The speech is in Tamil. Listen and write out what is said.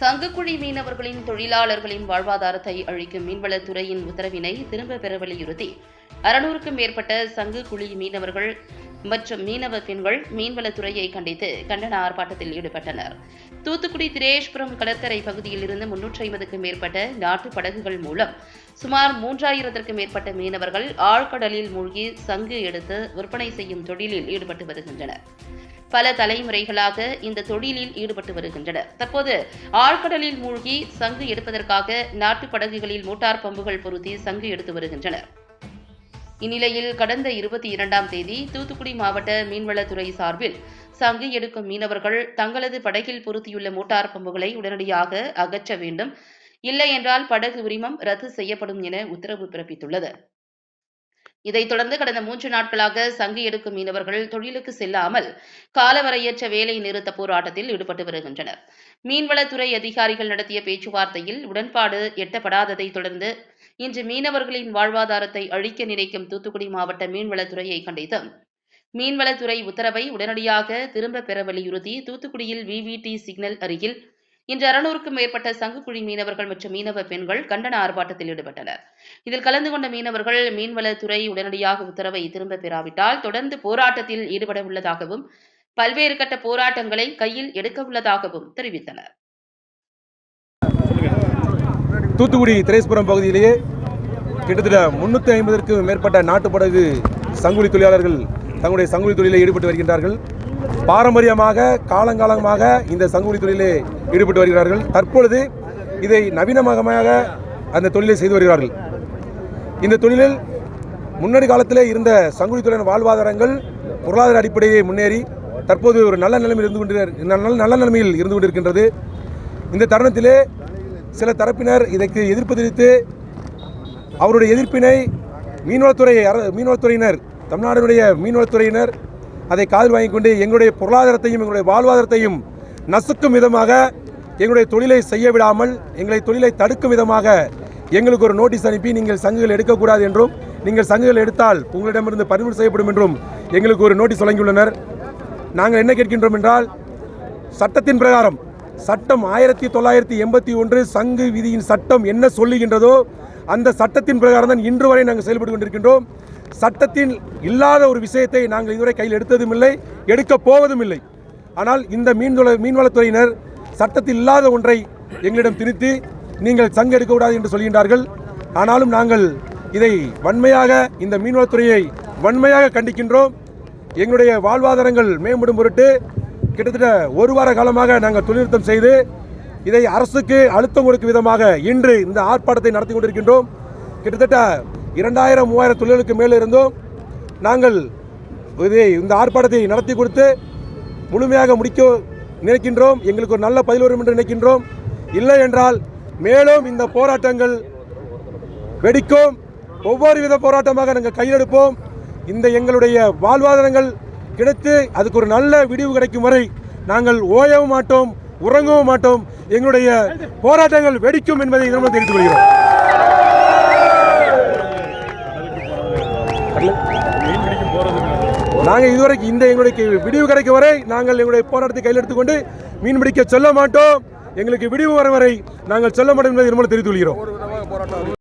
சங்குக்குழி மீனவர்களின் தொழிலாளர்களின் வாழ்வாதாரத்தை அழிக்கும் மீன்வளத்துறையின் உத்தரவினை திரும்ப பெற வலியுறுத்தி அறுநூறுக்கும் மேற்பட்ட சங்குக்குழி மீனவர்கள் மற்றும் மீனவ பெண்கள் மீன்வளத்துறையை கண்டித்து கண்டன ஆர்ப்பாட்டத்தில் ஈடுபட்டனர். தூத்துக்குடி திரேஷ்புரம் கடற்கரை பகுதியில் இருந்து முன்னூற்றி ஐம்பதுக்கும் மேற்பட்ட நாட்டு படகுகள் மூலம் சுமார் மூன்றாயிரத்திற்கும் மேற்பட்ட மீனவர்கள் ஆழ்கடலில் மூழ்கி சங்கு எடுத்து விற்பனை செய்யும் தொழிலில் ஈடுபட்டு வருகின்றனர். பல தலைமுறைகளாக இந்த தொழிலில் ஈடுபட்டு வருகின்றனர். தற்போது ஆழ்கடலில் மூழ்கி சங்கு எடுப்பதற்காக நாட்டு படகுகளில் மோட்டார் பம்புகள் பொருத்தி சங்கு எடுத்து வருகின்றனர். இந்நிலையில் கடந்த இருபத்தி இரண்டாம் தேதி தூத்துக்குடி மாவட்ட மீன்வளத்துறை சார்பில் சங்கு எடுக்கும் மீனவர்கள் தங்களது படகில் பொருத்தியுள்ள மோட்டார் பம்புகளை உடனடியாக அகற்ற வேண்டும். இல்லை என்றால் படகு உரிமம் ரத்து செய்யப்படும் என உத்தரவு பிறப்பித்துள்ளது. இதைத் தொடர்ந்து கடந்த மூன்று நாட்களாக சங்கு எடுக்கும் மீனவர்கள் தொழிலுக்கு செல்லாமல் காலவரையற்ற வேலை நிறுத்த போராட்டத்தில் ஈடுபட்டு வருகின்றனர். மீன்வளத்துறை அதிகாரிகள் நடத்திய பேச்சுவார்த்தையில் உடன்பாடு எட்டப்படாததை தொடர்ந்து இன்று மீனவர்களின் வாழ்வாதாரத்தை அழிக்க நினைக்கும் தூத்துக்குடி மாவட்ட மீன்வளத்துறையை கண்டித்து மீன்வளத்துறை உத்தரவை உடனடியாக திரும்ப பெற வலியுறுத்தி தூத்துக்குடியில் விவிடி சிக்னல் அருகில் இன்று அறுநூறுக்கும் மேற்பட்ட சங்குக்குழி மீனவர்கள் மற்றும் மீனவ பெண்கள் கண்டன ஆர்ப்பாட்டத்தில் ஈடுபட்டனர். இதில் கலந்து கொண்ட மீனவர்கள் மீன்வளத்துறை உடனடியாக உத்தரவை திரும்ப பெறாவிட்டால் தொடர்ந்து போராட்டத்தில் ஈடுபட உள்ளதாகவும் பல்வேறு கட்ட போராட்டங்களை கையில் எடுக்க உள்ளதாகவும் தெரிவித்தனர். தூத்துக்குடி திரேஸ்புரம் பகுதியிலேயே கிட்டத்தட்ட முன்னூற்றி ஐம்பதற்கும் மேற்பட்ட நாட்டுப்படகு சங்குலி தொழிலாளர்கள் தங்களுடைய சங்குலி தொழிலில் ஈடுபட்டு வருகின்றார்கள். பாரம்பரியமாக காலங்காலமாக இந்த சங்குலி தொழிலே ஈடுபட்டு வருகிறார்கள். தற்பொழுது இதை நவீனமாக அந்த தொழிலை செய்து வருகிறார்கள். இந்த தொழிலில் முன்னாடி காலத்திலே இருந்த சங்குலி தொழிலின் வாழ்வாதாரங்கள் பொருளாதார அடிப்படையை முன்னேறி தற்போது ஒரு நல்ல நிலைமையில் இருந்து கொண்டு நல்ல நல்ல நிலைமையில் இருந்து கொண்டிருக்கின்றது. இந்த தருணத்திலே சில தரப்பினர் இதற்கு எதிர்ப்பு தெரிவித்து அவருடைய எதிர்ப்பினை மீன்வளத்துறை அர- மீன்வளத்துறையினர் தமிழ்நாடுடைய மீன்வளத்துறையினர் அதை காதில் வாங்கி கொண்டு எங்களுடைய பொருளாதாரத்தையும் எங்களுடைய வாழ்வாதாரத்தையும் நசுக்கும் விதமாக எங்களுடைய தொழிலை செய்ய விடாமல் எங்களை தொழிலை தடுக்கும் விதமாக எங்களுக்கு ஒரு நோட்டீஸ் அனுப்பி நீங்கள் சங்குகள் எடுக்கக்கூடாது என்றும் நீங்கள் சங்குகள் எடுத்தால் உங்களிடமிருந்து பறிமுதல் செய்யப்படும் என்றும் எங்களுக்கு ஒரு நோட்டீஸ் வழங்கியுள்ளனர். நாங்கள் என்ன கேட்கின்றோம் என்றால் சட்டத்தின் பிரகாரம் சட்டம் ஆயிரத்தி தொள்ளாயிரத்தி எண்பத்தி ஒன்று சங்கு விதியின் சட்டம் என்ன சொல்லுகின்றதோ அந்த சட்டத்தின் பிரகாரம் தான் இன்று வரை நாங்கள் செயல்பட்டு கொண்டிருக்கின்றோம். சட்டத்தின் இல்லாத ஒரு விஷயத்தை நாங்கள் இதுவரை கையில் எடுத்ததும் இல்லை எடுக்கப் போவதும் இல்லை. ஆனால் இந்த மீன்வள மீன்வளத்துறையினர் சட்டத்தில் இல்லாத ஒன்றை எங்களிடம் திருத்தி நீங்கள் சங்கு எடுக்கக்கூடாது என்று சொல்கின்றார்கள். ஆனாலும் நாங்கள் இதை வன்மையாக இந்த மீன்வளத்துறையை வன்மையாக கண்டிக்கின்றோம். எங்களுடைய வாழ்வாதாரங்கள் மேம்படும் பொருட்டு கிட்டத்தட்ட ஒரு வார காலமாக நாங்கள் தொழில்நிறுத்தம் செய்து இதை அரசுக்கு அழுத்தம் கொடுக்கும் விதமாக இன்று இந்த ஆர்ப்பாட்டத்தை நடத்தி கொண்டிருக்கின்றோம். கிட்டத்தட்ட இரண்டாயிரம் மூவாயிரம் தொழில்களுக்கு மேலே இருந்தோம் நாங்கள் இதை இந்த ஆர்ப்பாட்டத்தை நடத்தி கொடுத்து முழுமையாக முடிக்க நினைக்கின்றோம். எங்களுக்கு ஒரு நல்ல பதில் வரும் என்று நினைக்கின்றோம். இல்லை என்றால் மேலும் இந்த போராட்டங்கள் வெடிக்கும். ஒவ்வொரு வித போராட்டமாக நாங்கள் கையெடுப்போம் இந்த எங்களுடைய வாழ்வாதாரங்கள் கிடைத்து அதுக்கு ஒரு நல்ல விடிவு கிடைக்கும் வரை நாங்கள் ஓயவும் மாட்டோம் உறங்கவும் மாட்டோம். எங்களுடைய போராட்டங்கள் வெடிக்கும் என்பதை இதனால் தெரிவித்துக் கொள்கிறோம். நாங்கள் இதுவரைக்கும் இந்த எங்களுடைய விடிவு கிடைக்கும் வரை நாங்கள் எங்களுடைய போராட்டத்தை கையில் எடுத்துக்கொண்டு மீன் பிடிக்க சொல்ல மாட்டோம். எங்களுக்கு விடிவு வரும் வரை நாங்கள் சொல்ல மாட்டோம் என்பதை இதன் மூலம் தெரிவித்துக் கொள்கிறோம்.